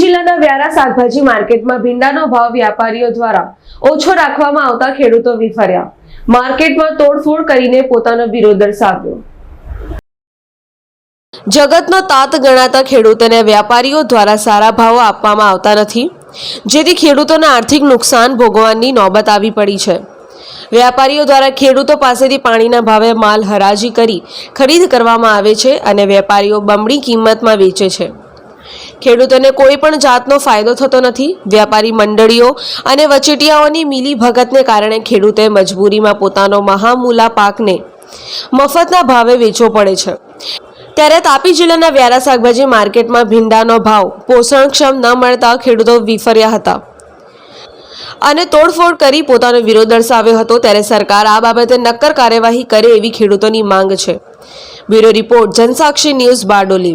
જિલ્લાના વ્યારા શાકભાજી માર્કેટમાં ભીંડાનો ભાવ વ્યાપારીઓ દ્વારા ઓછો રાખવામાં આવતા ખેડૂતો વિફર્યા. માર્કેટમાં તોડફોડ કરીને પોતાનો વિરોધ દર્શાવ્યો. જગતનો તાત ગણાતા ખેડૂતોને વ્યાપારીઓ દ્વારા સારા ભાવો આપવામાં આવતા નથી, જેથી ખેડૂતોને આર્થિક નુકસાન ભોગવવાની નોબત આવી પડી છે. વેપારીઓ દ્વારા ખેડૂતો પાસેથી પાણીના ભાવે માલ હરાજી કરી ખરીદ કરવામાં આવે છે અને વેપારીઓ બમણી કિંમતમાં વેચે છે. ખેડૂતોને કોઈ પણ જાતનો ફાયદો થતો નથી. વ્યાપારી મંડળીઓ અને વચેટિયાઓની મિલી ભગતને કારણે ખેડૂતે મજબૂરીમાં પોતાનો મહામૂલા પાકને મફતના ભાવે વેચવો પડે છે. ત્યારે તાપી જિલ્લાના વ્યારા શાકભાજી માર્કેટમાં ભીંડાનો ભાવ પોષણક્ષમ ન મળતા ખેડૂતો વિફર્યા હતા. અને તોડફોડ કરી પોતાનો વિરોધ દર્શાવ્યો હતો ત્યારે સરકાર આ બાબતે નક્કર કાર્યવાહી કરે એવી ખેડૂતોની માંગ છે. Bureau report Jansakshi news Bardoli.